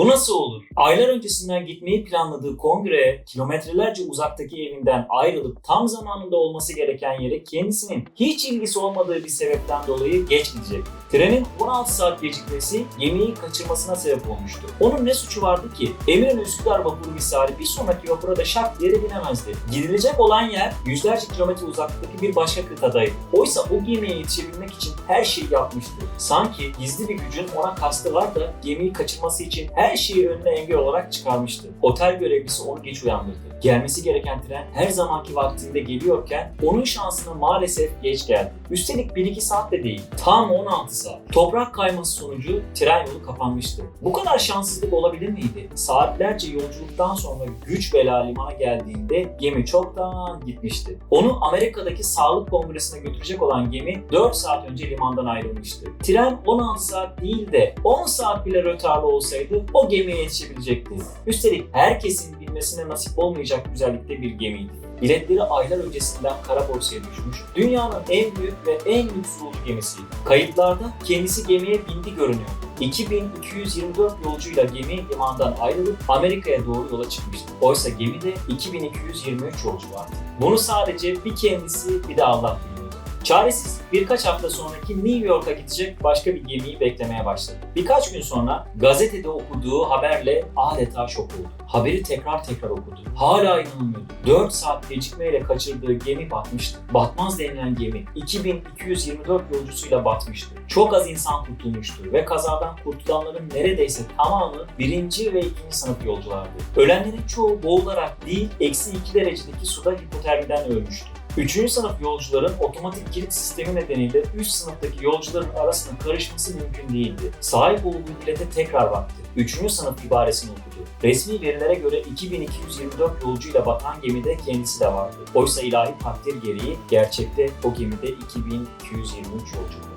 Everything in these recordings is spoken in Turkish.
Bu nasıl olur? Aylar öncesinden gitmeyi planladığı kongreye kilometrelerce uzaktaki evinden ayrılıp tam zamanında olması gereken yere kendisinin hiç ilgisi olmadığı bir sebepten dolayı geç gidecek. Trenin 16 saat gecikmesi gemiyi kaçırmasına sebep olmuştu. Onun ne suçu vardı ki? Eminönü Üsküdar vapuru misali bir sonraki vapura da şak diye binemezdi. Gidilecek olan yer yüzlerce kilometre uzaklıktaki bir başka kıtadaydı. Oysa o gemiye yetişebilmek için her şeyi yapmıştı. Sanki gizli bir gücün ona kastı var da gemiyi kaçırması için her şeyi önüne engel olarak çıkarmıştı. Otel görevlisi onu geç uyandırdı. Gelmesi gereken tren her zamanki vaktinde geliyorken onun şansına maalesef geç geldi. Üstelik 1-2 saat de değil, tam 16 saat. Toprak kayması sonucu tren yolu kapanmıştı. Bu kadar şanssızlık olabilir miydi? Saatlerce yolculuktan sonra güç bela limana geldiğinde gemi çoktan gitmişti. Onu Amerika'daki sağlık kongresine götürecek olan gemi 4 saat önce limandan ayrılmıştı. Tren 16 saat değil de 10 saat bile rötarlı olsaydı gemiye yetişebilecekti. Üstelik herkesin bilmesine nasip olmayacak güzellikte bir gemiydi. Biletleri aylar öncesinden kara borsaya düşmüş, dünyanın en büyük ve en lüks yolcu gemisiydi. Kayıtlarda kendisi gemiye bindi görünüyordu. 2224 yolcuyla gemi limandan ayrılıp Amerika'ya doğru yola çıkmıştı. Oysa gemide 2223 yolcu vardı. Bunu sadece bir kendisi bir de Allah. Çaresiz birkaç hafta sonraki New York'a gidecek başka bir gemiyi beklemeye başladı. Birkaç gün sonra gazetede okuduğu haberle adeta şok oldu. Haberi tekrar tekrar okudu. Hala inanamıyordu. 4 saat gecikmeyle kaçırdığı gemi batmıştı. Batmaz denilen gemi 2224 yolcusuyla batmıştı. Çok az insan kurtulmuştu ve kazadan kurtulanların neredeyse tamamı birinci ve ikinci sınıf yolculardı. Ölenlerin çoğu boğularak değil, eksi 2 derecedeki suda hipotermiden ölmüştü. Üçüncü sınıf yolcuların otomatik kilit sistemi nedeniyle üst sınıftaki yolcuların arasına karışması mümkün değildi. Sahip olduğu bilete tekrar baktı. Üçüncü sınıf ibaresini okudu. Resmi verilere göre 2224 yolcuyla batan gemide kendisi de vardı. Oysa ilahi takdir gereği gerçekte o gemide 2223 yolcu.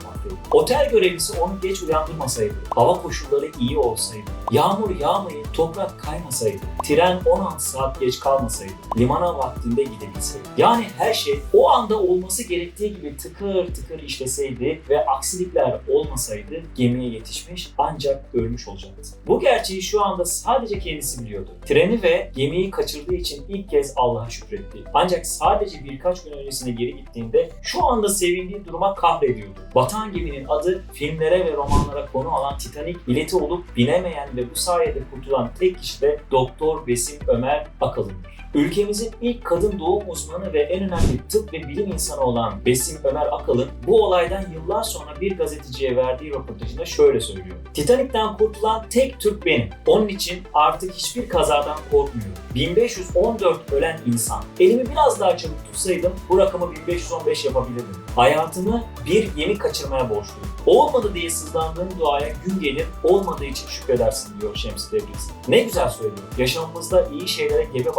Otel görevlisi onu geç uyandırmasaydı, hava koşulları iyi olsaydı, yağmur yağmayıp toprak kaymasaydı, tren 16 saat geç kalmasaydı, limana vaktinde gidebilseydi. Yani her şey o anda olması gerektiği gibi tıkır tıkır işleseydi ve aksilikler olmasaydı gemiye yetişmiş ancak ölmüş olacaktı. Bu gerçeği şu anda sadece kendisi biliyordu. Treni ve gemiyi kaçırdığı için ilk kez Allah'a şükretti. Ancak sadece birkaç gün öncesine geri gittiğinde şu anda sevindiği duruma kahrediyordu. Batan geminin adı filmlere ve romanlara konu alan Titanic bileti olup binemeyen ve bu sayede kurtulan tek kişi de Doktor Besim Ömer Akalın'dır. Ülkemizin ilk kadın doğum uzmanı ve en önemli tıp ve bilim insanı olan Besim Ömer Akalın bu olaydan yıllar sonra bir gazeteciye verdiği röportajında şöyle söylüyor. Titanik'ten kurtulan tek Türk benim. Onun için artık hiçbir kazadan korkmuyorum. 1514 ölen insan. Elimi biraz daha çabuk tutsaydım bu rakamı 1515 yapabilirdim. Hayatımı bir gemi kaçırmaya borçluyum. Olmadı diye sızlandığım duaya gün gelir, olmadığı için şükredersin diyor Şems Tebriz. Ne güzel söylüyor. Yaşamımızda iyi şeylere gebe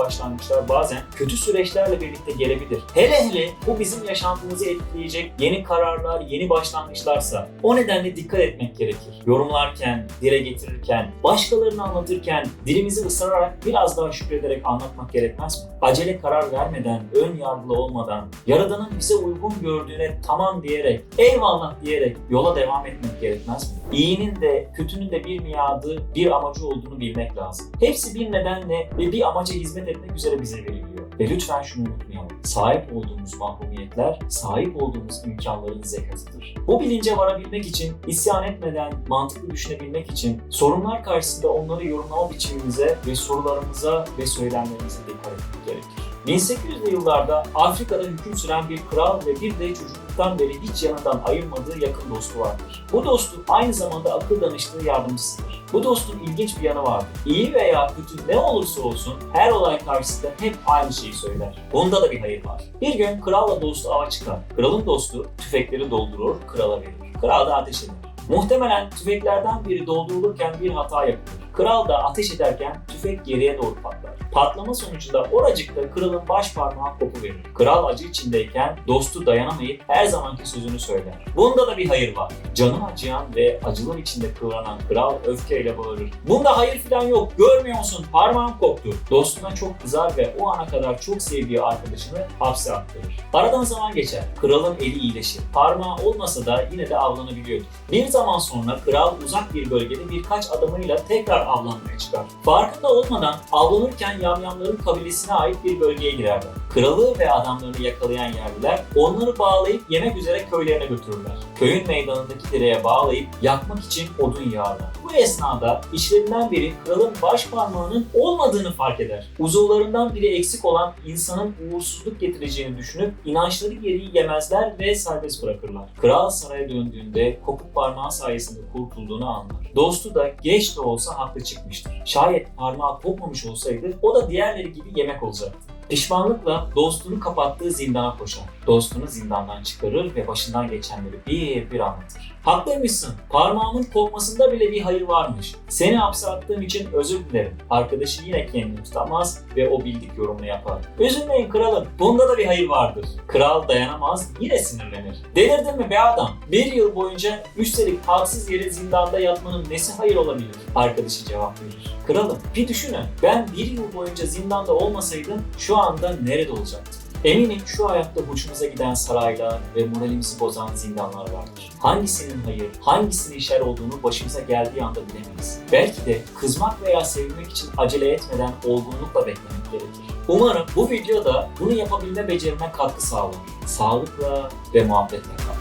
başlangıçlar bazen kötü süreçlerle birlikte gelebilir. Hele hele bu bizim yaşantımızı etkileyecek yeni kararlar, yeni başlangıçlarsa o nedenle dikkat etmek gerekir. Yorumlarken, dile getirirken, başkalarını anlatırken dilimizi ısırarak biraz daha şükrederek anlatmak gerekmez mi? Acele karar vermeden, ön yargılı olmadan, Yaradan'ın bize uygun gördüğüne tamam diyerek, eyvallah diyerek yola devam etmek gerekmez mi? İyinin de kötünün de bir miadı, bir amacı olduğunu bilmek lazım. Hepsi bir nedenle ve bir amaca hizmet etmek üzere bize veriliyor. Ve lütfen şunu unutmayalım. Sahip olduğumuz mahrumiyetler, sahip olduğumuz imkanların zekatıdır. Bu bilince varabilmek için, isyan etmeden mantıklı düşünebilmek için, sorunlar karşısında onları yorumlama biçimimize ve sorularımıza ve söylemlerimize dikkat etmek gerekir. 1800'lü yıllarda Afrika'da hüküm süren bir kral ve bir de çocukluktan beri hiç yanından ayırmadığı yakın dostu vardır. Bu dostu aynı zamanda akıl danıştığı yardımcısıdır. Bu dostun ilginç bir yanı vardır. İyi veya kötü ne olursa olsun her olay karşısında hep aynı şeyi söyler. Bunda da bir hayır var. Bir gün kralla dostu ava çıkar. Kralın dostu tüfekleri doldurur, krala verir. Kral da ateş eder. Muhtemelen tüfeklerden biri doldurulurken bir hata yapılır. Kral da ateş ederken tüfek geriye doğru patlar. Patlama sonucunda oracıkta kralın baş parmağı kopuverir. Kral acı içindeyken dostu dayanamayıp her zamanki sözünü söyler. Bunda da bir hayır var. Canı acıyan ve acılar içinde kıvranan kral öfkeyle bağırır. Bunda hayır falan yok. Görmüyor musun? Parmağım koptu. Dostuna çok kızar ve o ana kadar çok sevdiği arkadaşını hapse attırır. Aradan zaman geçer. Kralın eli iyileşir. Parmağı olmasa da yine de avlanabiliyordur. Bir zaman sonra kral uzak bir bölgede birkaç adamıyla tekrar avlanmaya çıkar. Farkında olmadan avlanırken yamyamların kabilesine ait bir bölgeye girerler. Kralı ve adamlarını yakalayan yerliler onları bağlayıp yemek üzere köylerine götürürler. Köyün meydanındaki direğe bağlayıp yakmak için odun yağarlar. Bu esnada içlerinden biri kralın baş parmağının olmadığını fark eder. Uzuvlarından biri eksik olan insanın uğursuzluk getireceğini düşünüp inançları gereği yemezler ve serbest bırakırlar. Kral saraya döndüğünde kopuk parmağı sayesinde kurtulduğunu anlar. Dostu da geç de olsa haklı çıkmıştır. Şayet parmağı kopmamış olsaydı o da diğerleri gibi yemek olacaktı. Pişmanlıkla dostunu kapattığı zindana koşar. Dostunu zindandan çıkarır ve başından geçenleri bir bir anlatır. Haklıymışsın. Parmağımın kopmasında bile bir hayır varmış. Seni hapse attığım için özür dilerim. Arkadaşı yine kendini tutamaz ve o bildik yorumunu yapar. Üzülmeyin kralım. Bunda da bir hayır vardır. Kral dayanamaz yine sinirlenir. Delirdin mi be adam? Bir yıl boyunca üstelik haksız yere zindanda yatmanın nesi hayır olabilir? Arkadaşı cevap verir. Kralım bir düşünün. Ben bir yıl boyunca zindanda olmasaydım şu anda nerede olacaktım? Eminim şu hayatta hoşumuza giden saraylar ve moralimizi bozan zindanlar vardır. Hangisinin hayır, hangisinin şer olduğunu başımıza geldiği anda bilemeyiz. Belki de kızmak veya sevilmek için acele etmeden olgunlukla beklemek gerekir. Umarım bu videoda bunu yapabilme becerime katkı sağlar. Sağlıkla ve muhabbetle kal.